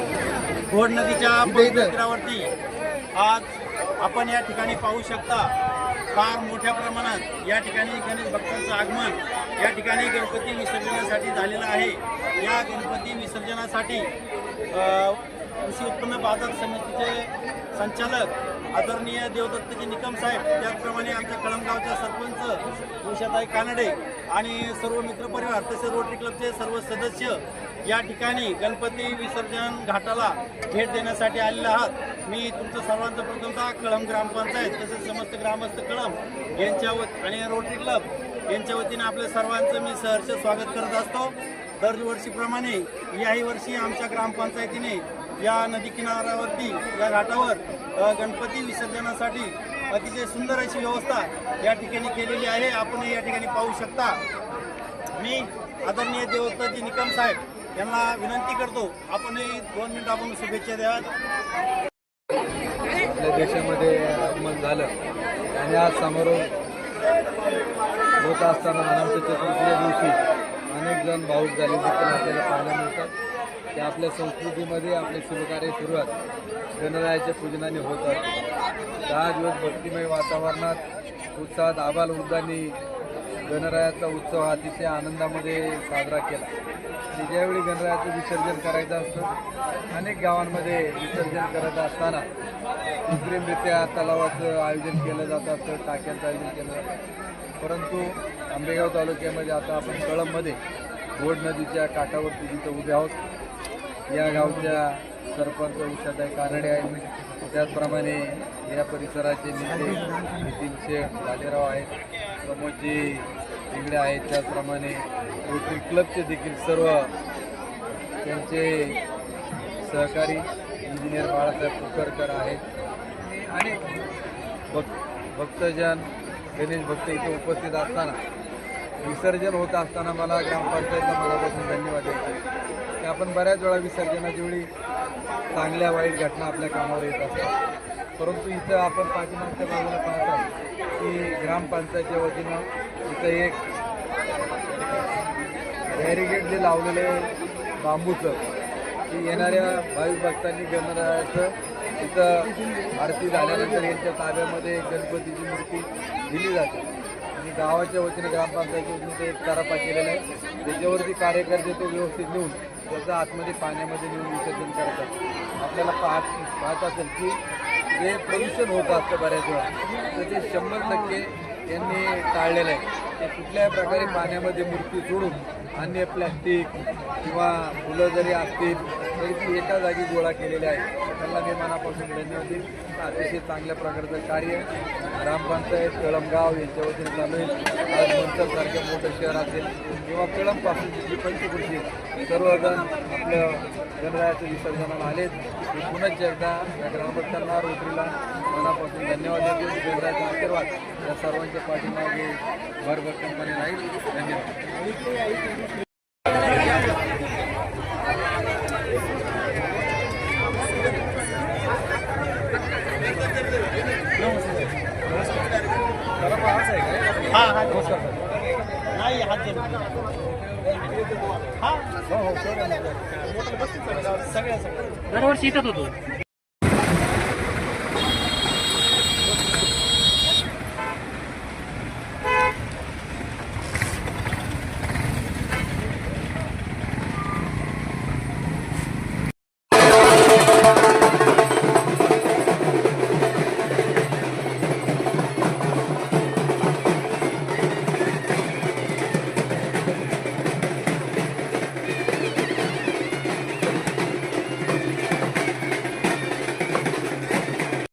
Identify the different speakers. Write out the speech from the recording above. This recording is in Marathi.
Speaker 1: घोड नदीच्या पवित्र तीरावरती आज आपण या ठिकाणी पाहू शकता फार मोठ्या प्रमाणात या ठिकाणी गणेश भक्तांचं आगमन या ठिकाणी गणपती विसर्जनासाठी झालेलं आहे. या गणपती विसर्जनासाठी कृषी उत्पन्न बाजार समितीचे संचालक आदरणीय देवदत्तजी निकम साहेब त्याचप्रमाणे आमच्या कळमगावच्या उषाताई कानडे आणि सर्व मित्रपरिवार तसेच रोटरी क्लबचे सर्व सदस्य या ठिकाणी गणपती विसर्जन घाटाला भेट देण्यासाठी आलेले आहात. मी तुमचं सर्वांचं प्रथमतः कळम ग्रामपंचायत तसेच समस्त ग्रामस्थ कळम यांच्या वत आणि रोटरी क्लब यांच्या वतीने आपल्या सर्वांचं मी सहर्ष स्वागत करत असतो. दरवर्षीप्रमाणे याही वर्षी आमच्या ग्रामपंचायतीने या नदी किनाऱ्यावरती या घाटावर गणपती विसर्जनासाठी अतिशय सुंदर अशी व्यवस्था या ठिकाणी केलेली आहे. आपण या ठिकाणी पाहू शकता. मी आदरणीय देवदत्तजी निकम साहेब यांना विनंती करतो आपणही दोन मिनिट आपण शुभेच्छा द्याव्यात.
Speaker 2: आपल्या देशामध्ये आगमन झालं आणि आज समारोह होत असताना अनंत चतुर्थीच्या दिवशी अनेक जण भाऊक झाले देखील आपल्याला पाहायला मिळतात. ते आपल्या संस्कृतीमध्ये आपले शुभकार्य सुरुवात गणरायाच्या पूजनाने होतात दहा दिवस भक्तिमय वातावरणात उत्साहात आबाल वृद्धांनी गणरायाचा उत्सव अतिशय आनंदामध्ये साजरा केला. आणि ज्यावेळी गणरायाचं विसर्जन करायचं असतं अनेक गावांमध्ये विसर्जन करत असताना कृत्रिमरित्या तलावाचं आयोजन केलं जात असतं टाक्यांचं आयोजन केलं जातं परंतु आंबेगाव तालुक्यामध्ये आता आपण कळंबमध्ये घोड नदीच्या काठावरती तिथं उभे आहोत या गावच्या सरपंच उषाताई कानडे आहेत. त्याचप्रमाणे या परिसराचे नेते नितीन शेठ बालेराव आहेत. प्रमोदजी इंगडे आहेत. त्याचप्रमाणे रोटरी क्लबचे देखील सर्व त्यांचे सहकारी इंजिनियर बाळासाहेब कुकरकर आहेत. आणि भक् भक्त भक्तजन गणेश भक्त इथे उपस्थित असताना विसर्जन होत असताना मला ग्रामपंचायतला मनापासून धन्यवाद द्यायचे. की आपण बऱ्याच वेळा विसर्जनाच्या वेळी चांगल्या वाईट घटना आपल्या कामावर येत असतात. परंतु इथं आपण पाठीमागच्या बाजूला पाहतो की ग्रामपंचायतच्या वतीनं इथं एक बॅरिगेड जे लावलेलं आहे बांबूचं की येणाऱ्या भाविक भक्तांनी गणरायाचं इथं आरती झाल्यानंतर यांच्या ताब्यामध्ये गणपतीची मूर्ती दिली जाते. आणि गावाच्या वतीनं ग्रामपंचायतीच्या वतीनं ते एक तारापा केलेला आहे. त्याच्यावरती कार्यकर्ते तो व्यवस्थित नेऊन त्याचं आतमध्ये पाण्यामध्ये नेऊन विसर्जन करतात. आपल्याला पाहत पाहत असेल की जे प्रदूषण होत असतं बऱ्याच वेळा तर ते शंभर टक्के यांनी टाळलेलं आहे. ते कुठल्याही प्रकारे पाण्यामध्ये मूर्ती सोडून अन्य प्लॅस्टिक किंवा फुलं जरी असतील तरी ती एका जागी गोळा केलेली आहे त्यांना मी मनापासून धन्यवाद देईन. अतिशय चांगल्या प्रकारचं कार्य ग्रामपंचायत कळमगाव यांच्या वतीने चालू आहे. आज मोठं शहर असेल किंवा कळमपासून जी पंचकृषी सर्वजण आपलं गणरायाचं विसर्जनाला आलेत. पुन्हा एकदा या ग्रामस्थांना रोटरीला मनापासून धन्यवाद देतो. गणरायाचा आशीर्वाद या सर्वांच्या पाठीमागे भरभक्कमपणे राहील. धन्यवाद.
Speaker 1: हा हा नाही हात. हा. हो हो सगळ्या सगळ्या.
Speaker 3: दरवर्षी येतच होतो